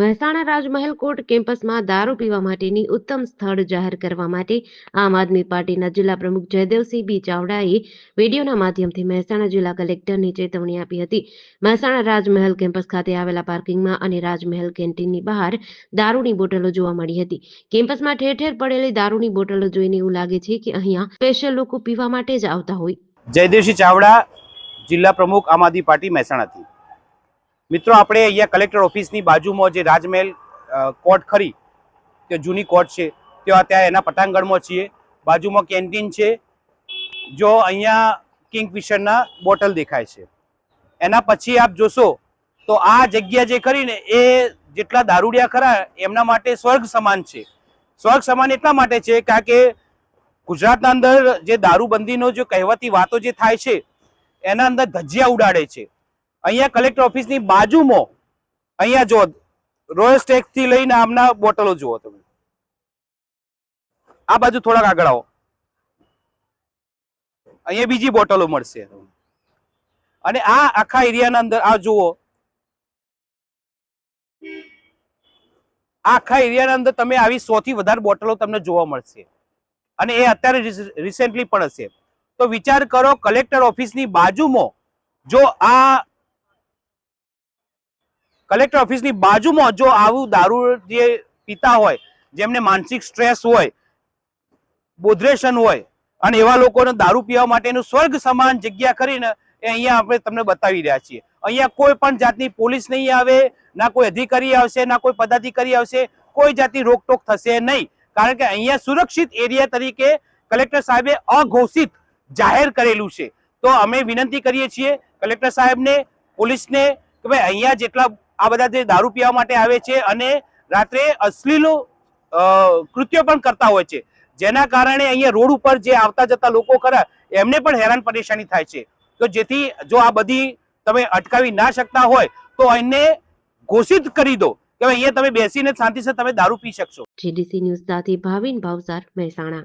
મહેસાણા રાજમહેલ court કેમ્પસમાં દારૂ પીવા માટેની ઉત્તમ સ્થળ જાહેર કરવા માટે આમ આદમી પાર્ટીના જિલ્લા પ્રમુખ જયદેવસિંહ બી ચાવડાએ વિડીયોના માધ્યમથી મહેસાણા જિલ્લા કલેક્ટરને ચેતવણી આપી હતી. મહેસાણા રાજમહેલ કેમ્પસ ખાતે આવેલા પાર્કિંગમાં અને રાજમહેલ કેન્ટીનની બહાર દારૂની બોટલો જોવા મળી હતી. કેમ્પસમાં ઠેર ઠેર પડેલી દારૂની બોટલો જોઈને એવું લાગે છે કે અહીંયા સ્પેશિયલ લોકો પીવા માટે જ આવતા હોય. જયદેવસિંહ ચાવડા, જિલ્લા પ્રમુખ આમ આદમી પાર્ટી મહેસાણાથી. મિત્રો, આપણે અહીંયા કલેક્ટર ઓફિસની બાજુમાં જે રાજમહેલ કોર્ટ ખરી તે જૂની કોર્ટ છે ત્યાં ત્યાં એના પટાંગણમાં છીએ. બાજુમાં કેન્ટીન છે, જો અહીંયા કિંગફિશરના બોટલ દેખાય છે. એના પછી આપ જોશો, તો આ જગ્યા જે ખરી ને, એ જેટલા દારૂડિયા ખરા, એમના માટે સ્વર્ગ સમાન છે. સ્વર્ગ સમાન એટલા માટે છે, કારણ કે ગુજરાતના અંદર જે દારૂબંધીનો જે કહેવાતી વાતો જે થાય છે, એના અંદર ધજિયા ઉડાડે છે. અહીંયા કલેક્ટર ઓફિસની બાજુમાં, અહીંયા જો રોયલ સ્ટેક્સથી લઈને આમના બોટલો જુઓ તમે. આ બાજુ થોડાક આગળ આવો. અહીંયા બીજી બોટલો મળશે. અને આ આખા એરિયાના અંદર, આ જુઓ. આખા એરિયાના અંદર તમે આવી સો વધારે બોટલો તમને જોવા મળશે. અને એ અત્યારે રિસેન્ટલી પણ હશે. તો વિચાર કરો કલેક્ટર ઓફિસની બાજુમાં જો આ કલેક્ટર ઓફિસની બાજુમાં જો આવું દારૂ જે પીતા હોય, જેમને માનસિક સ્ટ્રેસ હોય, બોધરેશન હોય, અને એવા લોકોને દારૂ પીવા માટેનું સ્વર્ગ સમાન જગ્યા કરીને એ અહીંયા આપણે તમને બતાવી રહ્યા છીએ. અહીંયા કોઈ પણ જાતની પોલીસ નહીં આવે, ના કોઈ અધિકારી આવશે, ના કોઈ પદાધિકારી આવશે, કોઈ જાતની રોકટોક થશે નહીં. કારણ કે અહીંયા સુરક્ષિત એરિયા તરીકે કલેક્ટર સાહેબે અઘોષિત જાહેર કરેલું છે. તો અમે વિનંતી કરીએ છીએ કલેક્ટર સાહેબને, પોલીસને કે ભાઈ અહીંયા જેટલા આ બધા જે દારૂ પીવા માટે આવે છે અને રાત્રે અશ્લીલો કૃત્યો પણ કરતા હોય છે. જેના કારણે અહીંયા રોડ ઉપર જે આવતા જતા લોકો ખરા, એમને પણ હેરાન પરેશાની થાય છે. તો જેથી જો આ બધી તમે અટકાવી ના શકતા હોય, તો એને ઘોષિત કરી દો કે અહીંયા તમે બેસીને શાંતિથી તમે દારૂ પી શકશો. જીડીસી ન્યૂઝ સાથે ભાવિન ભાવસાર મહેસાણા.